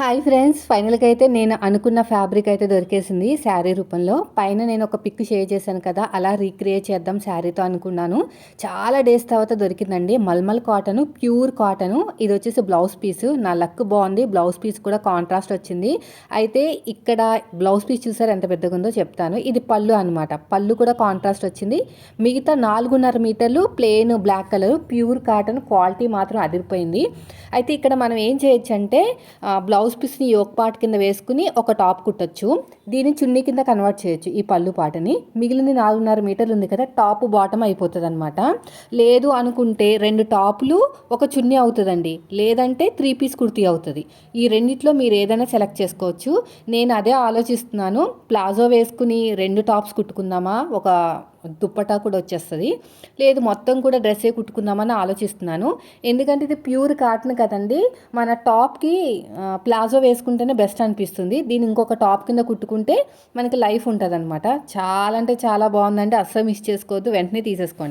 Hi friends ఫైనల్గా అయితే నేను అనుకున్న ఫ్యాబ్రిక్ అయితే దొరికేసింది శారీ రూపంలో. పైన నేను ఒక పిక్ షేర్ చేశాను కదా అలా రీక్రియేట్ చేద్దాం శారీతో అనుకున్నాను. చాలా డేస్ తర్వాత దొరికిందండి. Mulmul cotton pure cotton. ఇది వచ్చేసి బ్లౌజ్ పీస్. నా లక్ బాగుంది. బ్లౌజ్ పీస్ కూడా కాంట్రాస్ట్ వచ్చింది. అయితే ఇక్కడ బ్లౌజ్ పీస్ చూసారు ఎంత పెద్దగా ఉందో చెప్తాను. ఇది పళ్ళు అనమాట పళ్ళు కూడా కాంట్రాస్ట్ వచ్చింది. మిగతా నాలుగున్నర మీటర్లు plain black colour pure cotton quality మాత్రం అదిరిపోయింది. అయితే ఇక్కడ మనం ఏం చేయొచ్చు అంటే బ్లౌజ్ బ్లౌజ్ పీస్ని యోక్ పార్ట్ కింద వేసుకుని ఒక టాప్ కుట్టచ్చు. దీన్ని చున్నీ కింద కన్వర్ట్ చేయొచ్చు ఈ పళ్ళు పాటని. మిగిలింది నాలుగున్నర మీటర్లు ఉంది కదా టాప్ బాటమ్ అయిపోతుంది అనమాట లేదు అనుకుంటే రెండు టాపులు ఒక చున్నీ అవుతుందండి. లేదంటే త్రీ పీస్ కుర్తీ అవుతుంది. ఈ రెండిట్లో మీరు ఏదైనా సెలెక్ట్ చేసుకోవచ్చు. నేను అదే ఆలోచిస్తున్నాను. ప్లాజో వేసుకుని రెండు టాప్స్ కుట్టుకుందామా? ఒక దుప్పటా కూడా వచ్చేస్తుంది. లేదు మొత్తం కూడా డ్రెస్సే కుట్టుకుందామని ఆలోచిస్తున్నాను. ఎందుకంటే ఇది ప్యూర్ కాటన్ కదండి. మన టాప్కి ప్లాజో వేసుకుంటేనే బెస్ట్ అనిపిస్తుంది. దీన్ని ఇంకొక టాప్ కింద కుట్టుకుంటే మనకి లైఫ్ ఉంటుంది అనమాట చాలా అంటే చాలా బాగుందండి. అస్సలు మిస్ చేసుకోవద్దు. వెంటనే తీసేసుకోండి.